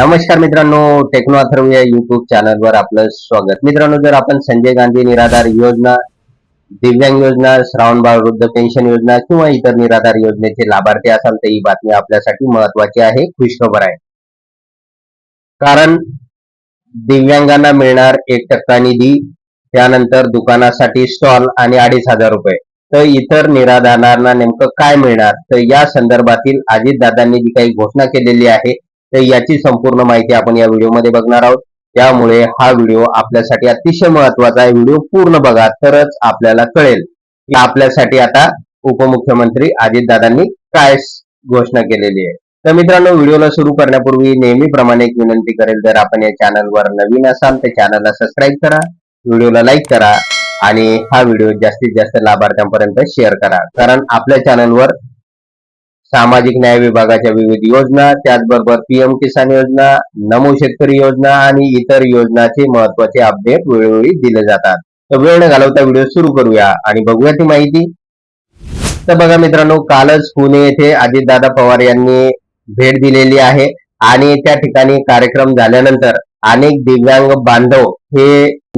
नमस्कार मित्रांनो टेक्नो अथर्व या युट्यूब चॅनलवर आपलं स्वागत. मित्रांनो जर आपण संजय गांधी निराधार योजना दिव्यांग योजना श्रावण बाळ वृद्ध पेन्शन योजना किंवा इतर निराधार योजनेचे लाभार्थी असाल तर ही बातमी आपल्यासाठी महत्वाची आहे खुशखबर आहे. कारण दिव्यांगांना मिळणार एक टक्का निधी त्यानंतर दुकानासाठी स्टॉल आणि अडीच हजार रुपये. तर इतर निराधारांना नेमकं काय मिळणार? तर या संदर्भातील अजितदादांनी जी काही घोषणा केलेली आहे तर याची संपूर्ण माहिती आपण या व्हिडिओमध्ये बघणार आहोत. त्यामुळे हा व्हिडिओ आपल्यासाठी अतिशय महत्त्वाचा आहे. व्हिडिओ पूर्ण बघा तरच आपल्याला कळेल. की आपल्यासाठी आता उपमुख्यमंत्री अजितदादांनी काय घोषणा केलेली आहे. तर मित्रांनो व्हिडिओला सुरू करण्यापूर्वी नेहमीप्रमाणे एक विनंती करेल जर आपण या चॅनलवर नवीन असाल तर चॅनलला सबस्क्राईब करा व्हिडिओला लाईक करा आणि हा व्हिडिओ जास्तीत जास्त लाभार्थ्यांपर्यंत शेअर करा. कारण आपल्या चॅनलवर सामाजिक न्याय विभागाच्या विविध योजना त्याचबरोबर पीएम किसान योजना नमो शेतकरी योजना आणि इतर योजनाचे महत्त्वाचे अपडेट वेळोवेळी दिले जातात. तर वेळ न घालवता व्हिडिओ सुरू करूया आणि बघूया ती माहिती. तर बघा मित्रांनो कालच पुणे येथे अजितदादा पवार यांनी भेट दिलेली आहे आणि त्या ठिकाणी कार्यक्रम झाल्यानंतर अनेक दिव्यांग बांधव हे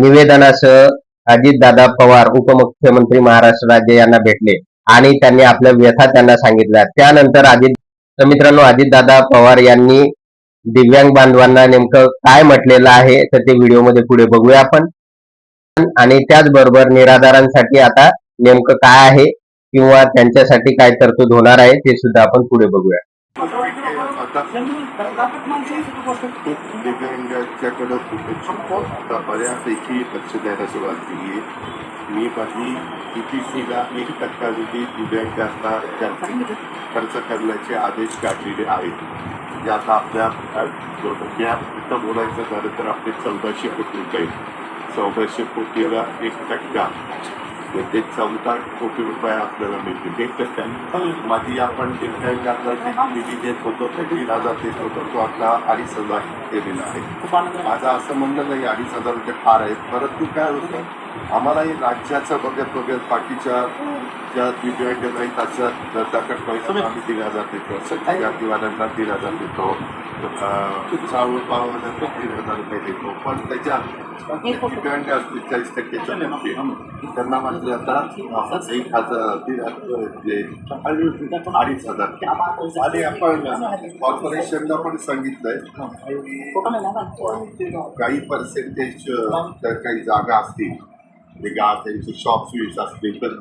निवेदनासह अजितदादा पवार उपमुख्यमंत्री महाराष्ट्र राज्य यांना भेटले. आणि त्यांनी आपल्या व्यथा त्यांना सांगितल्या. त्यानंतर अजित तर मित्रांनो अजितदादा पवार यांनी दिव्यांग बांधवांना नेमकं काय म्हटलेलं आहे तर ते व्हिडिओमध्ये पुढे बघूया आपण. आणि त्याचबरोबर निराधारांसाठी आता नेमकं काय आहे किंवा त्यांच्यासाठी काय तरतूद होणार आहे ते सुद्धा आपण पुढे बघूया. दिव्यांगाच्याकडं दुर्लक्ष आता बऱ्यापैकी लक्ष द्यायला सुरुवात केली आहे मी माझी युपीसीला एक टक्का निधी दिव्यांगांना त्यांचे खर्च करण्याचे आदेश काढलेले आहेत जे आता आपल्या या इथं बोलायचं झालं तर आपले चौदाशे कोटी रुपये चौदाशे कोटीला एक टक्का म्हणजे चौदा कोटी रुपये आपल्याला मिळतील. एक टक्का माझी आपण दिव्यांगांना निधी देत होतो ते तीन हजार देत होतो. तो आपला अडीच हजार केलेला आहे. माझं असं म्हणणं नाही अडीच हजार रुपये फार आहेत. परंतु काय होतं? आम्हालाही राज्याचं बघत बघत बाकीच्या ज्या दिव्यांग नाही त्याच्या त्याकडे पैसा आम्ही दिवाणांना तीन हजार देतो अं, चावळ पावांना तीन हजार रुपये देतो. पण त्याच्या दिव्यांग असतील चाळीस टक्क्याच्या वरती. त्यांना मात्र आता एक हजार तीन हजार अडीच हजार. आणि आपण कॉर्पोरेशनला पण सांगितलंय. काही पर्सेंटेज तर काही जागा असतील. म्हणजे त्यांचे शॉप स्वीट्स असतील तर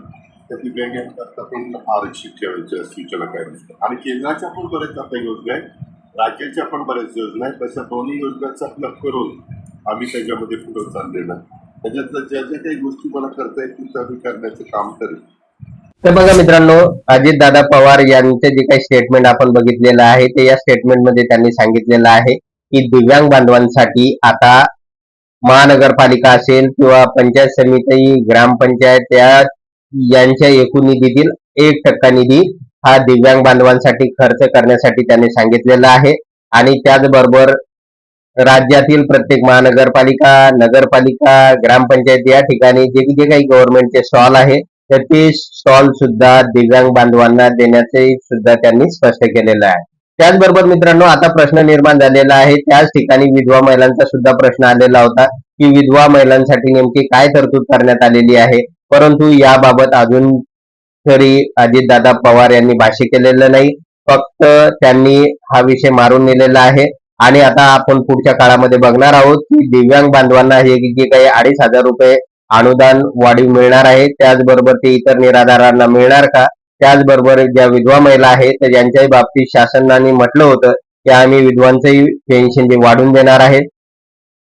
त्या दिव्यांगांकरता पण आरक्षित ठेवायच्या सूचना काय आणि केंद्राच्या पण बऱ्याच आता योजना आहेत राज्याच्या पण बऱ्याच योजना आहेत तशा दोन्ही योजनांचा प्लग करून आम्ही त्याच्यामध्ये पुढे चाललेलो आहे त्याच्यातल्या ज्या ज्या काही गोष्टी मला करता येतील त्या मी करण्याचं काम करेन तर बघा मित्रांनो अजितदादा पवार यांचे जे काही स्टेटमेंट आपण बघितलेलं आहे ते या स्टेटमेंटमध्ये त्यांनी सांगितलेलं आहे की दिव्यांग बांधवांसाठी आता महानगरपालिका असेल किंवा पंचायत समिती ग्रामपंचायत या यांच्या एकूण निधीतील एक टक्का निधी हा दिव्यांग बांधवांसाठी खर्च करण्यासाठी त्यांनी सांगितलेला आहे. आणि त्याचबरोबर राज्यातील प्रत्येक महानगरपालिका नगरपालिका ग्रामपंचायत या ठिकाणी जे जे काही गव्हर्नमेंटचे स्टॉल आहे तर ते स्टॉल सुद्धा दिव्यांग बांधवांना देण्याचे सुद्धा त्यांनी स्पष्ट केलेलं आहे. त्याचबरोबर मित्रांनो आता प्रश्न निर्माण झालेला आहे. त्याच ठिकाणी विधवा महिलांचा सुद्धा प्रश्न आलेला होता की विधवा महिलांसाठी नेमकी काय तरतूद करण्यात आलेली आहे. परंतु याबाबत अजून तरी अजितदादा पवार यांनी भाष्य केलेलं नाही. फक्त त्यांनी हा विषय मारून नेलेला आहे. आणि आता आपण पुढच्या काळामध्ये बघणार आहोत की दिव्यांग बांधवांना हे जे काही अडीच हजार रुपये अनुदान वाढीव मिळणार आहे त्याचबरोबर ते इतर निराधारांना मिळणार का? त्याचबरोबर ज्या विधवा महिला आहेत तर ज्यांच्याही बाबतीत शासनाने म्हटलं होतं की आम्ही विधवांचंही पेन्शन जे वाढून देणार आहे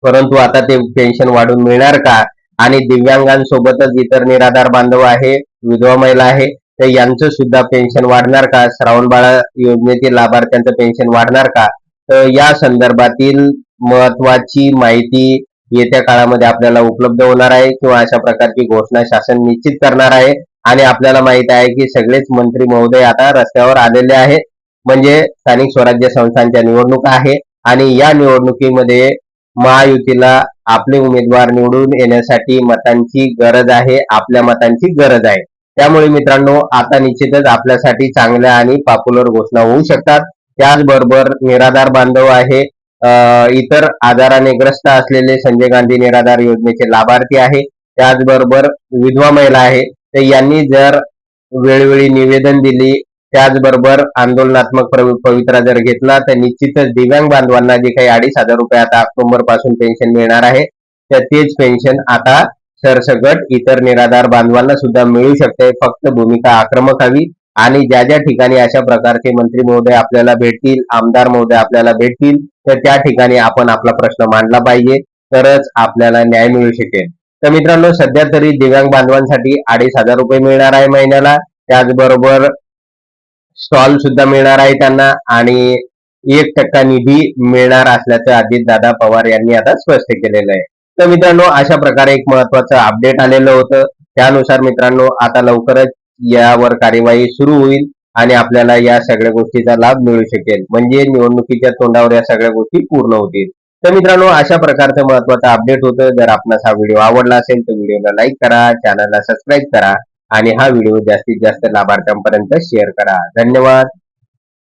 परंतु आता ते पेन्शन वाढून मिळणार का? आणि दिव्यांगांसोबतच इतर निराधार बांधव आहे विधवा महिला आहे तर यांचं सुद्धा पेन्शन वाढणार का? श्रावण बाळा योजनेतील लाभार्थ्यांचं पेन्शन वाढणार का? तर या संदर्भातील महत्वाची माहिती येत्या काळामध्ये आपल्याला उपलब्ध होणार आहे किंवा अशा प्रकारची घोषणा शासन निश्चित करणार आहे. आणि आपल्याला माहीत आहे की सगळेच मंत्री महोदय आता रस्त्यावर आलेले आहेत. म्हणजे स्थानिक स्वराज्य संस्थांच्या निवडणुका आहे आणि या निवडणुकीमध्ये महायुतीला आपले उमेदवार निवडून येण्यासाठी मतांची गरज आहे आपल्या मतांची गरज आहे. त्यामुळे मित्रांनो आता निश्चितच आपल्यासाठी चांगल्या आणि पॉप्युलर घोषणा होऊ शकतात. त्याचबरोबर निराधार बांधव आहे इतर आजाराने ग्रस्त असलेले संजय गांधी निराधार योजनेचे लाभार्थी आहे. त्याचबरोबर विधवा महिला आहे. तर यांनी जर वेळोवेळी निवेदन दिली त्याचबरोबर आंदोलनात्मक पवित्रा जर घेतला तर निश्चितच दिव्यांग बांधवांना जे काही अडीच हजार रुपये आता ऑक्टोबरपासून पेन्शन मिळणार आहे तर तेच पेन्शन आता सरसकट इतर निराधार बांधवांना सुद्धा मिळू शकते. फक्त भूमिका आक्रमक हवी आणि ज्या ज्या ठिकाणी अशा प्रकारचे मंत्री महोदय आपल्याला भेटतील आमदार महोदय आपल्याला भेटतील तर त्या ठिकाणी आपण आपला प्रश्न मांडला पाहिजे. तरच आपल्याला न्याय मिळू शकेल. तर मित्रांनो सध्या तरी दिव्यांग बांधवांसाठी अडीच हजार रुपये मिळणार आहे महिन्याला. त्याचबरोबर स्टॉल सुद्धा मिळणार आहे त्यांना आणि एक टक्का निधी मिळणार असल्याचं अजित दादा पवार यांनी आता स्पष्ट केलेलं आहे. तर मित्रांनो अशा प्रकारे एक महत्वाचं अपडेट आलेलं होतं. त्यानुसार मित्रांनो आता लवकरच यावर कार्यवाही सुरू होईल आणि आपल्याला या सगळ्या गोष्टीचा लाभ मिळू शकेल. म्हणजे निवडणुकीच्या तोंडावर या सगळ्या गोष्टी पूर्ण होतील. तर मित्रांनो अशा प्रकारचं महत्वाचं अपडेट होतं. जर आपणास हा व्हिडिओ आवडला असेल तर व्हिडिओला लाईक करा चॅनलला सबस्क्राईब करा आणि हा व्हिडिओ जास्तीत जास्त लाभार्थ्यांपर्यंत शेअर करा. धन्यवाद.